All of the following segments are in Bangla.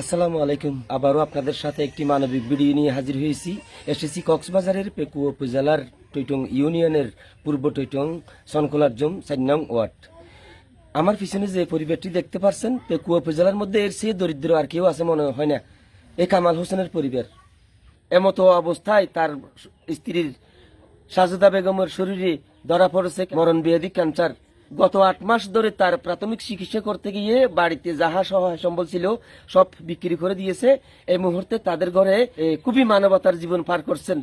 আসসালামু আলাইকুম। আবারও আপনাদের সাথে একটি মানবিক ভিডিও নিয়ে হাজির হয়েছি। এসেছি কক্সবাজারের পেকুয়া উপজেলার টৈটং ইউনিয়নের পূর্ব টৈটং সনকোলার জম চার নং ওয়ার্ড। আমার পিছনে যে পরিবারটি দেখতে পাচ্ছেন পেকুয়া উপজেলার মধ্যে এর চেয়ে দরিদ্র আর কেউ আছে মনে হয় না। এ কামাল হোসেনের পরিবার। এমতো অবস্থায় তার স্ত্রীর সাজেদা বেগমের শরীরে ধরা পড়েছে মরণ ব্যাধি ক্যান্সার গত আট মাস ধরে তার প্রাথমিক চিকিৎসা করতে গিয়ে বাড়িতে যাহা সহায় সম্বল ছিল সব বিক্রি করে দিয়েছে। এই মুহূর্তে তাদের ঘরে খুবই মানবতার জীবন পার করছেন।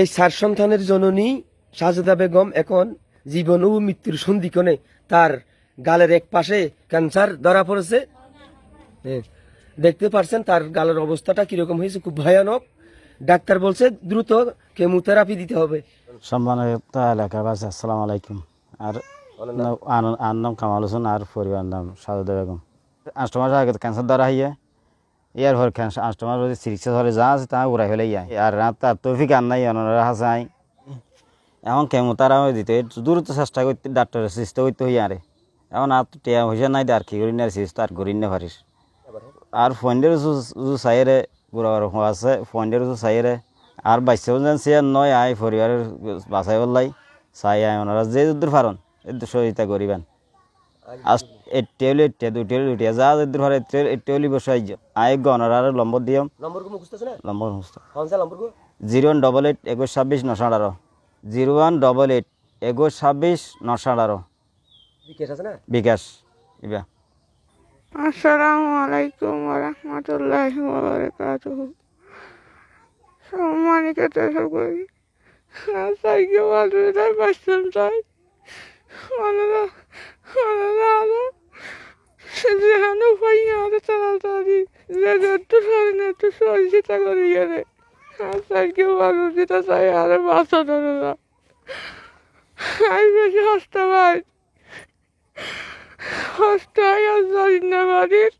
এই সার সন্তানের জননী সাজেদা বেগম এখন জীবন ও মৃত্যুর সন্ধিক্ষণে তার গালের এক পাশে ক্যান্সার ধরা পড়েছে। দেখতে পারছেন তার গালের অবস্থাটা কীরকম হয়েছে খুব ভয়ানক। ডাক্তার বলছে দ্রুত কেমোথেরাপি দিতে হবে। সম্মানিত এলাকাবাসী আসসালামু আলাইকুম। আর আর নাম কামাল হোসেন আর পরিবার নাম সাজদা বেগম। আষ্ট মাস আগে ক্যান্সার ধরা হইয়া ইয়ার পর ক্যান্সার আষ্ট মাস যদি চিকিৎসা ধরে যা আছে তা উড়াই ফেলে ইয়া আর রাত তার তৌফিক আর নাই অনারা হাসাই এখন কেমন তারা দিতে দ্রুত চেষ্টা করতে ডাক্তারের চেষ্টা করতে হইয়া আরে। এখন আর টিয়া হইসা নাই আর কি করি না চেষ্টা আর করি না পারিস। আর ফন্ডের উজু চাইরে বুড়া আছে ফন্ডের উজু চাইরে আর বাইশেও যেন সে নয় আয় পরিবারের বাসাই বললাই। চাই আয় ওনারা যে পারন এদুর সহযোগিতা করিবেন। আজ এটে হলে এটে দুটি হলে দুটি যা হলে আয় নম্বর নম্বর জিরো ওয়ান ডবল এইট একুশ ছাব্বিশ নশো আঠারো। জিরো ওয়ান ডবল এইট একুশ ছাব্বিশ নশো আঠারো। বিকেশ আছে না? বিকাশ ইবা। আসসালামু আলাইকুম রহমতুল্লাহ সম্মানিত সাইকে বাজুদার বাসন চাই ওনারা ওনারা আরও যেখানে উপায় আমাদের তাড়াতাড়ি যে একটু সরেন একটু সহযোগিতা করি গেলে সাইকে বাজুদিটা চাই আরে হস্তে পাই। হস্তায় আর জানি না বাড়ির।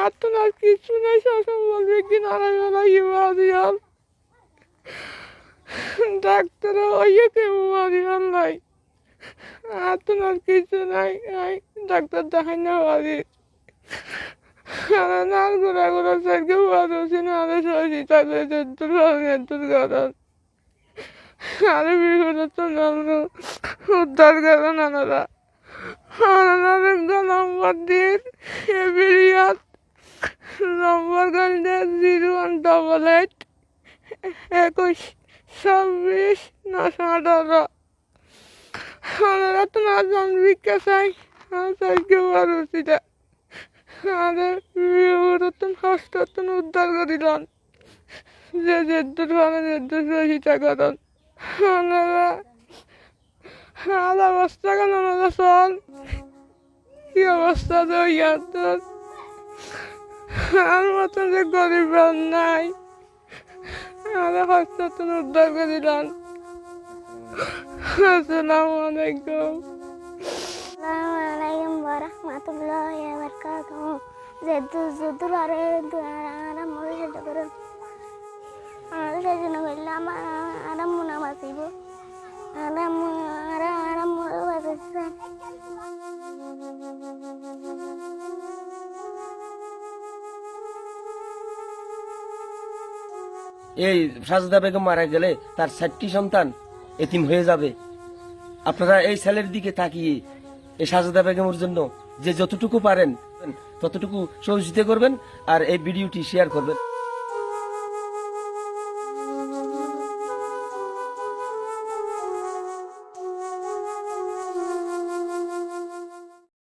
আর তো আর কিছু নাই, সব বলবে কি নারায় বেলা ইমারিয়াল ডাক্তার ওইয়ে কেমন নাই। আর তো আর কিছু নাই ডাক্তার দেখাই না বাড়ি। নাল ঘোরা ঘোরা সাইকে বাড়ছে না, আরে দূর কারণ দূর কারণ আরে তো উদ্ধার করো নানারা নম্বর দিন নম্বর গানটা জিরো ওয়ান ডবল এইট একুশ। ছাব্বিশ নশো আঠারো আমরা তো না জন্মিকা চাই চাই কেউ উচিতা আমাদের বিরতন হস্ততন উদ্ধার করিলাম যে যেদ্দুর ভালো যেদ্দুর সহিতা করন আমরা আর অবস্থা কেন ওনারা আর মতন যে গরিব নাই। আর হস্তাতন উদ্ধার করিলাম আসসালামু আলাইকুম Assalamualaikum warahmatullahi wabarakatuh. Zetu zetu are ara mori sedo karo. Ara sedo na bella ma ara muna masibo. Ara এই সাজদা বেগম মারা গেলে তার ষাটটি সন্তান এতিম হয়ে যাবে। আপনারা এই ছেলের দিকে তাকিয়ে এই সাজদা বেগমের জন্য যে যতটুকু পারেন, ততটুকু সহযোগিতা করবেন আর এই ভিডিওটি শেয়ার করবেন।